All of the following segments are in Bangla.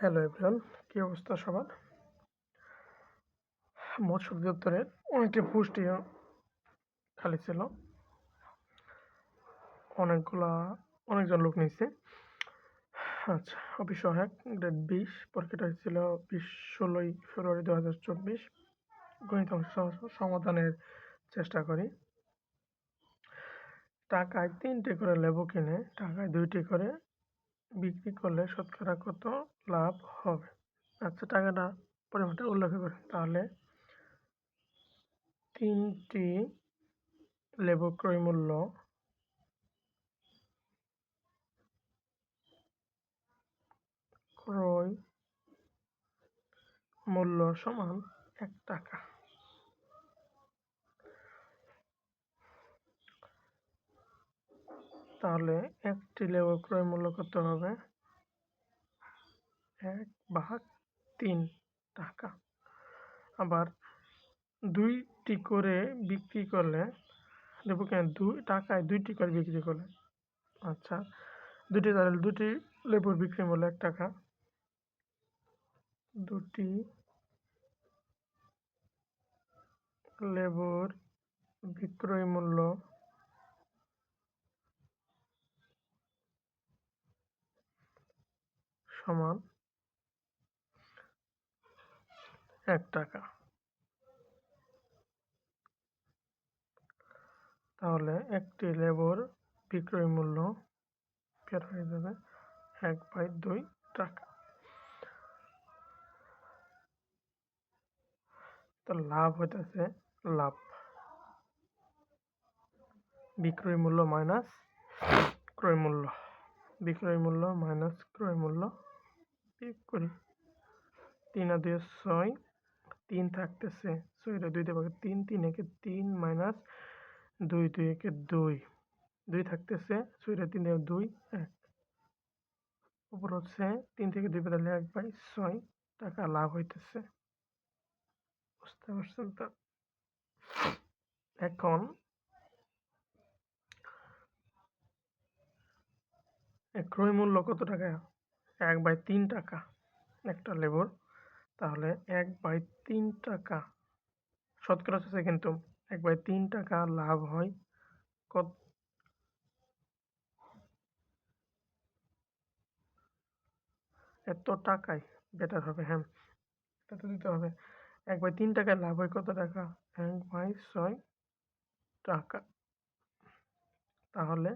হ্যালো এভরিওয়ান কী অবস্থা সবার? মৎস্য অধিদপ্তরের অনেকটি পুষ্টি খালি ছিল। অনেকগুলা, অনেকজন লোক নিয়েছে। আচ্ছা অফিস সহায়ক গ্রেড বিশ, পরীক্ষাটা হয়েছিল বিশ ষোলোই ফেব্রুয়ারি দু হাজার চব্বিশ। গণিত সমাধানের চেষ্টা করি। টাকায় তিনটে করে লেবু কিনে, টাকায় দুইটি করে বিক্রি করলে শতকরা কত লাভ হবে? আচ্ছা টাকাটা পরিমাণটা উল্লেখ করেন। তাহলে তিনটি লেবু ক্রয় মূল্য ক্রয় মূল্য সমান এক টাকা। তাহলে একটি লেবু ক্রয় মূল্য কত হবে? এক ভাগ তিন টাকা। আবার দুইটি করে বিক্রি করলে লেবু কেন? দুই টাকায় দুইটি করে বিক্রি করলে। আচ্ছা দুটি তাহলে দুটি লেবুর বিক্রি মূল্য এক টাকা। দুটি লেবুর বিক্রয় মূল্য সমান এক টাকা। তাহলে একটি লেবুর বিক্রয় মূল্য বের হয়ে যাবে এক বাই দুই টাকা। তো লাভ হইতেছে লাভ। বিক্রয় মূল্য মাইনাস ক্রয় মূল্য। বিক্রয় মূল্য মাইনাস ক্রয় মূল্য বিয়োগ করি। তিন আর দুই ছয়। তিন থাকতেছে ছয়টা দুইতে পাকে তিন তিন একে তিন মাইনাস দুই দুই একে দুই। দুই থাকতেছে ছয়টা তিন দুই, এক। উপর হচ্ছে তিন থেকে দুই পেতালে এক বাই ছয়, টাকা লাভ হইতেছে। বুঝতে পারছেন তো? এখন ক্রয় মূল্য কত টাকা? এক বাই তিন টাকা একটা লেবুর। তাহলে এক বাই তিন টাকা, শতকরা আছে কিন্তু এক বাই তিন টাকা লাভ হয় কত? এত টাকায় বেটার হবে হ্যাঁ। এটা তো দিতে হবে। এক বাই তিন টাকায় লাভ হয় কত টাকা? এক বাই ছয় টাকা। তাহলে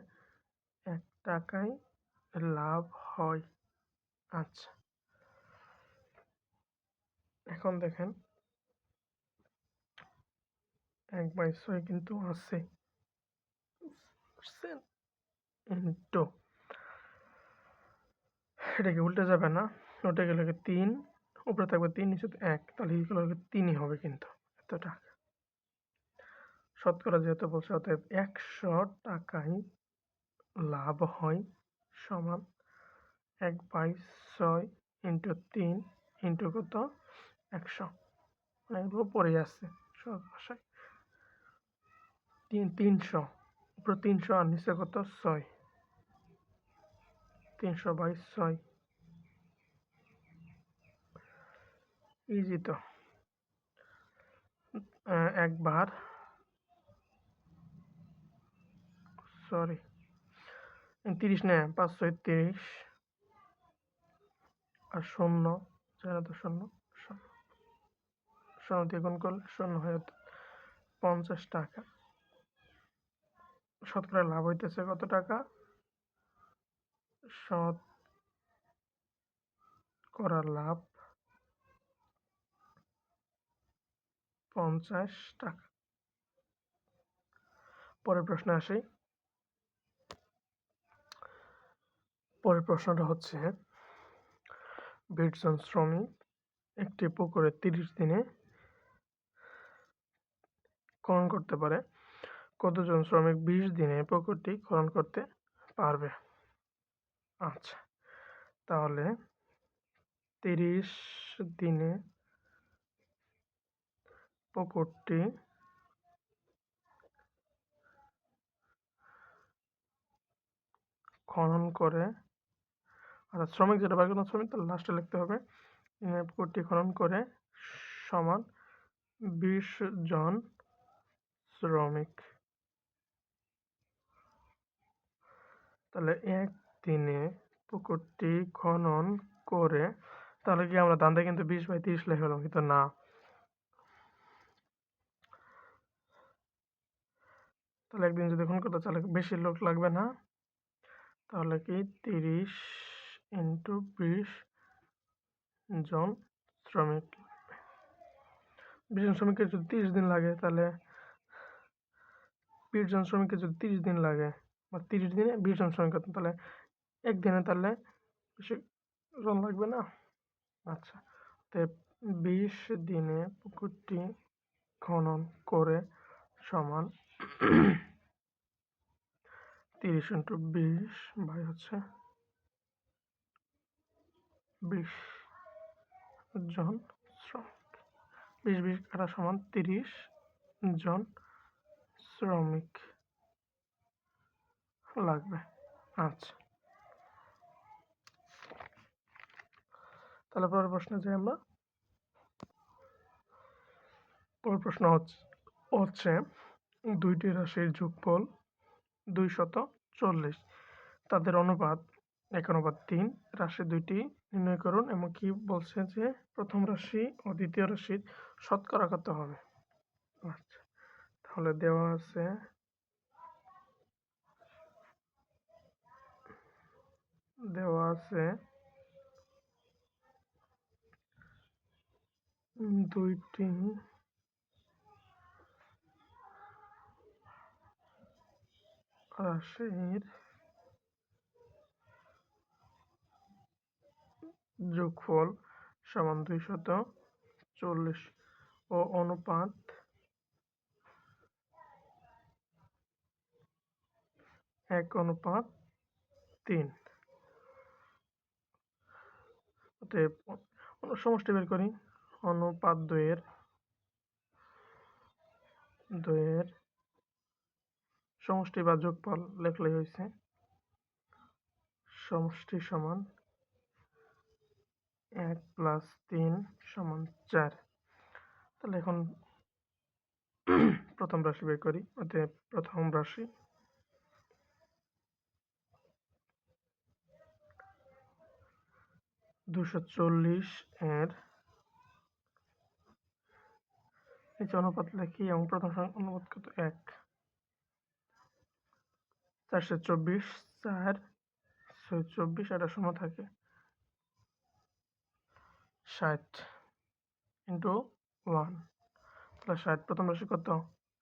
এক টাকায় লাভ হয় আচ্ছা। এখন দেখেন। এক বাই ছয় কিন্তু আছে। ইন্টু এটাকে উল্টে যাবে না। ওটা গেলে তিন, উপরে থাকবে তিন, নিচে এক। তাহলে এগুলো তিনই হবে কিন্তু এত টাকা শতকরা যেহেতু বলছে, অতএব একশো টাকায় লাভ হয় সমান এক বাই ছয় ইন্টু তিন ইন্টু কত? একশো। এগুলো পড়ে আছে সব ভাষায়। তিন, তিনশো। উপরে তিনশো আর নিচে কত? ছয়। তিনশো বাই ছয়। ইজি তো। একবার। সরি। তিরিশ না পাঁচশো তিরিশ। আর শূন্য চার শূন্য শূন্য শূন্য। দিয়ে করলে শূন্য হয়ে পঞ্চাশ টাকা। শতকরা লাভ হইতেছে কত টাকা? শত করা লাভ পঞ্চাশ টাকা। পরের প্রশ্ন আসি। পরের প্রশ্নটা হচ্ছে বিশজন শ্রমিক, একটি পুকুরে তিরিশ দিনে খনন করতে পারে। কতজন শ্রমিক বিশ দিনে পুকুরটি খনন করতে পারবে? আচ্ছা তাহলে তিরিশ দিনে পুকুরটি খনন করে আর শ্রমিক যেটা করলাম শ্রমিক, তাহলে লাস্টে লিখতে হবে কোটি খনন করে সমান বিশ জন শ্রমিক। তাহলে এক দিনে পুকুরটি খনন করে, তাহলে কি আমরা দান্দা কিন্তু বিশ বাই তিরিশ লেখা হলাম কিন্তু না। তাহলে একদিন যদি খনন করতে তাহলে বেশি লোক লাগবে না। তাহলে কি তিরিশ বিশ জন শ্রমিক। বিশ জন শ্রমিকের যদি তিরিশ দিন লাগে, তাহলে বিশ জন শ্রমিকের যদি তিরিশ দিন লাগে, বা তিরিশ দিনে বিশ জন শ্রমিক তাহলে একদিনে তাহলে বেশি জন লাগবে না? আচ্ছা তো বিশ দিনে পুকুরটি খনন করে সমান তিরিশ ইন্টু বিশ বাই হচ্ছে বিশ। জন শ্রমিক বিশ বিশ কাটা সমান? তিরিশ জন শ্রমিক লাগবে। আচ্ছা। তাহলে পরের প্রশ্নে যাই আমরা। পরের প্রশ্ন হচ্ছে দুইটি রাশির যোগফল দুই শত চল্লিশ। তাদের অনুপাত এক, অনুপাত তিন। রাশি দুইটি নির্ণয় করুন এবং কি বলছে যে প্রথম রাশি ও দ্বিতীয় রাশির শতকরা কত হবে। আচ্ছা তাহলে দেওয়া আছে দেওয়া আছে দুইটি রাশির যোগফল সমান দুইশত চল্লিশ ও অনুপাত এক অনুপাত তিন। অতএব সমষ্টি বের করি। অনুপাত দুইয়ের দুইয়ের সমষ্টি বা যোগফল লেখলেই হয়েছে সমষ্টি সমান এক প্লাস তিন সমান চার। তাহলে এখন প্রথম রাশি বের করি অতএব প্রথম রাশি। দুশো চল্লিশ এর নিচে অনুপাত লিখি, এবং প্রথম অনুপাত কত? এক। চারশো চব্বিশ, চার। ছয় চব্বিশ এটা শূন্য থাকে। ষাট ইন্টু ওয়ান। তাহলে ষাট প্রথম রাশি কত?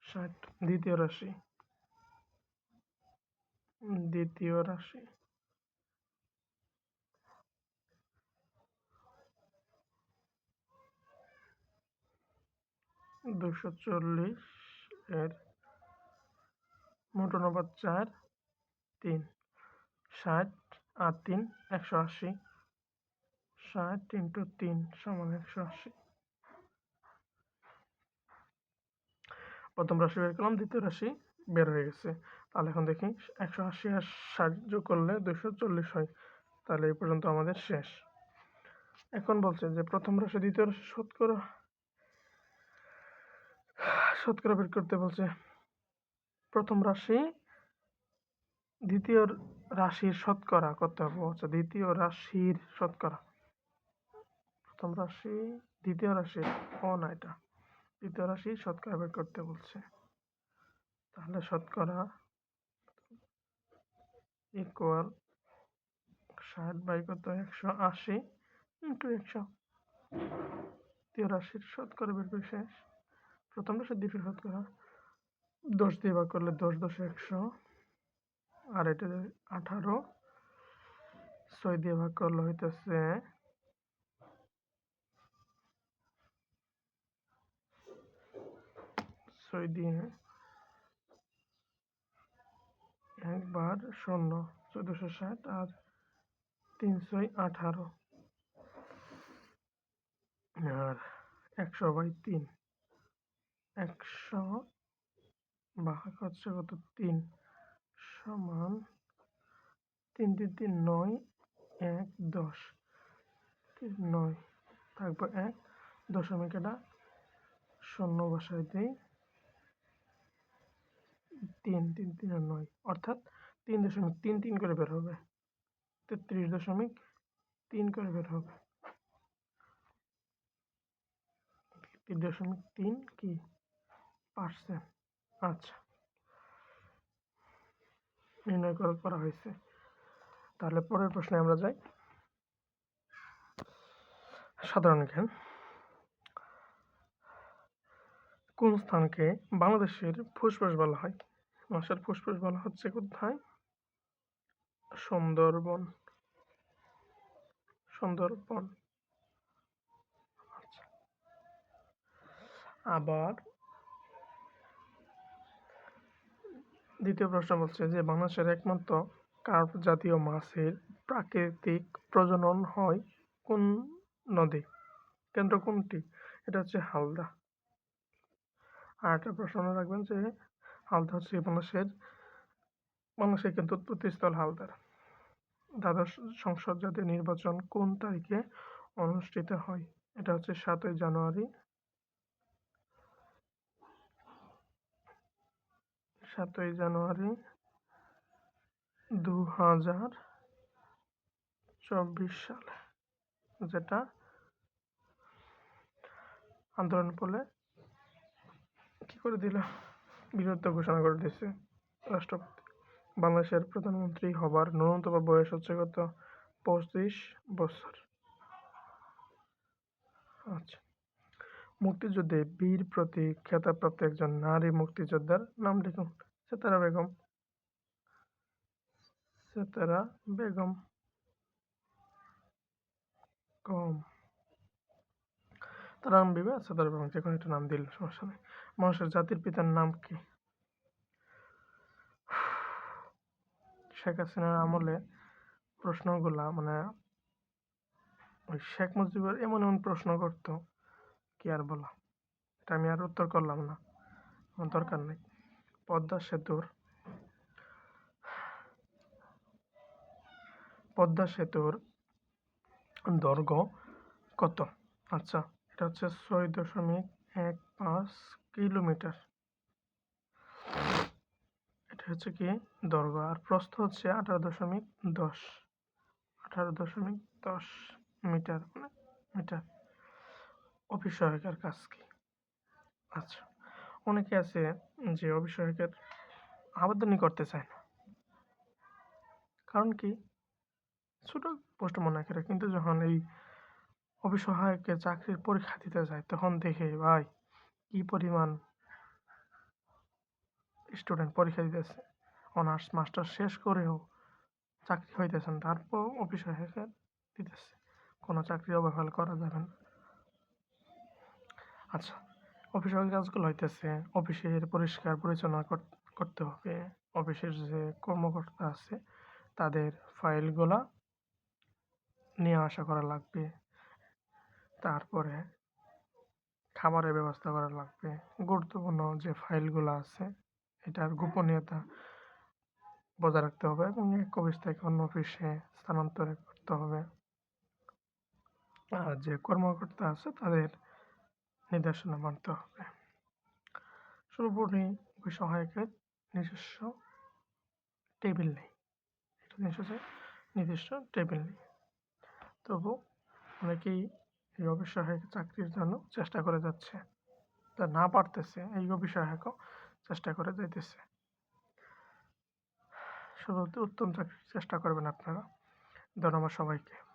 ষাট। দ্বিতীয় রাশি। দ্বিতীয় রাশি। দুশো চল্লিশ এর মোট অনুপাত চার, তিন। ষাট আর তিন একশো আশি। ষাট ইন্টু তিন সমান একশো আশি। প্রথম রাশি বের করলাম, দ্বিতীয় রাশি বের হয়ে গেছে। তাহলে এখন দেখি একশো আশি আর সাহায্য করলে দুশো চল্লিশ হয়। তাহলে এই পর্যন্ত আমাদের শেষ। এখন বলছে যে প্রথম রাশি, দ্বিতীয় রাশি শতকরা শতকরা বের করতে বলছে, প্রথম রাশি, দ্বিতীয় রাশির শতকরা করতে হবে আচ্ছা দ্বিতীয় রাশির শতকরা প্রথম রাশি, দ্বিতীয় রাশি, ও না এটা। দ্বিতীয় রাশি শতকরা বের করতে বলছে। তাহলে শতকরা ইকুয়াল ষাট বাই কত? একশো আশি ইন্টু একশো। দ্বিতীয় রাশির শতকরা বের করে শেষ। প্রথম রাশির দ্বিতীয় শতকরা দশ দিয়ে ভাগ করলে দশ দশ একশো। আর এটা আঠারো, ছয় দিয়ে ভাগ করলে হইতেছে ছয় দিয়ে একবার শূন্য চোদ্দশো ষাট আর তিনশো আঠারো। আর একশো বাই তিন। একশো ভাগ হচ্ছে কত? তিন সমান তিন তিন তিন নয়, এক দশ। তিন নয় থাকবে এক দশমিক এটা শূন্য বসায় দিই। তিন তিন তিন আর নয়। অর্থাৎ তিন দশমিক তিন তিন করে বের হবে। তেত্রিশ দশমিক তিন করে বের হবে। তিন দশমিক তিন কি? পার্সেন্ট। আচ্ছা। নির্ণয় করা করা হয়েছে। তাহলে পরের প্রশ্নে আমরা যাই। সাধারণ জ্ঞান। কোন স্থানকে বাংলাদেশের ফুসফুস বলা হয়? বাংলাদেশের ফুসফুস বলা হচ্ছে কোথায়? সুন্দরবন। সুন্দরবন। আচ্ছা। আবার দ্বিতীয় প্রশ্ন বলছে যে, বাংলাদেশের একমাত্র কার্প জাতীয় মাছের প্রাকৃতিক প্রজনন হয় কোন নদী? কেন্দ্র কোনটি? এটা হচ্ছে হালদা। আর একটা প্রশ্ন রাখবেন যে হালদা হচ্ছে বাংলাদেশের বাংলাদেশের কিন্তু উৎপত্তিস্থল হালদার দ্বাদশ সংসদ জাতীয় নির্বাচন কোন তারিখে অনুষ্ঠিত হয়? এটা হচ্ছে সাতই জানুয়ারি। সাতই জানুয়ারি দু হাজার চব্বিশ সালে, যেটা আন্দোলন বলে কি করে দিল? বীরত্ব ঘোষণা করে দিয়েছে। রাষ্ট্রপতি। বাংলাদেশের প্রধানমন্ত্রী হবার ন্যূনতম বয়স হচ্ছে কত পঁচিশ বছর। আচ্ছা। মুক্তিযুদ্ধে বীর প্রতীক খেতাবপ্রাপ্ত একজন নারী মুক্তিযোদ্ধার নাম লিখুন। সেতারা বেগম। সেতারা বেগম। কম। তার নাম দিবে যে কোনো একটা নাম দিল সমস্যা নেই। মানুষের জাতির পিতার নাম কি? শেখ হাসিনার আমলে প্রশ্নগুলা মানে ওই শেখ মুজিবের এমন এমন প্রশ্ন করতো, কি আর বলা? এটা আমি আর উত্তর করলাম না। আমার দরকার নেই। পদ্মা সেতুর পদ্মা সেতুর দৈর্ঘ্য কত? আচ্ছা এটা হচ্ছে ছয় দশমিক এক পাঁচ কিলোমিটার। এটা হচ্ছে কি? দৈর্ঘ্য আর প্রস্থ হচ্ছে আঠারো দশমিক দশ। আঠারো দশমিক দশ মিটার মানে মিটার। অফিস সহায়িকার কাজ কি? আচ্ছা। অনেকে আছে যে অফিস সহায়িকার আবেদনই করতে চায় না। কারণ কি? ছোট পোস্ট মনে করে, কিন্তু যখন এই অফিস সহায়কের চাকরির পরীক্ষা দিতে যায়, তখন দেখে, ভাই, কি পরিমাণ স্টুডেন্ট পরীক্ষা দিতেছে। অনার্স মাস্টার শেষ করেও চাকরি হইতেছেন তারপর অফিস দিতেছে। কোনো চাকরি অবহেলা করা যাবে না। আচ্ছা অফিসের কাজগুলো হইতেছে, অফিসের পরিষ্কার পরিচ্ছন্ন করতে হবে। অফিসের যে কর্মকর্তা আছে, তাদের ফাইলগুলা নিয়ে আসা করা লাগবে। তারপরে খাবারের ব্যবস্থা করা লাগবে। গুরুত্বপূর্ণ যে ফাইলগুলো আছে, এটার গোপনীয়তা বজায় রাখতে হবে এবং এক অফিস থেকে অন্য অফিসে স্থানান্তর করতে হবে। আর যে কর্মকর্তা আছে, তাদের নির্দেশনা মানতে হবে। সর্বোপরি ওই সহায়কের নিজস্ব টেবিল নেই। নিজস্ব টেবিল নেই। তবু অনেকেই অফিস সহায়ক চাকরির জন্য চেষ্টা করে যাচ্ছে। তা না পারতেছে, এই রবি সহায়কও চেষ্টা করে যাইতেছে। শুধু উত্তম চাকরির চেষ্টা করবেন আপনারা। ধন্যবাদ সবাইকে।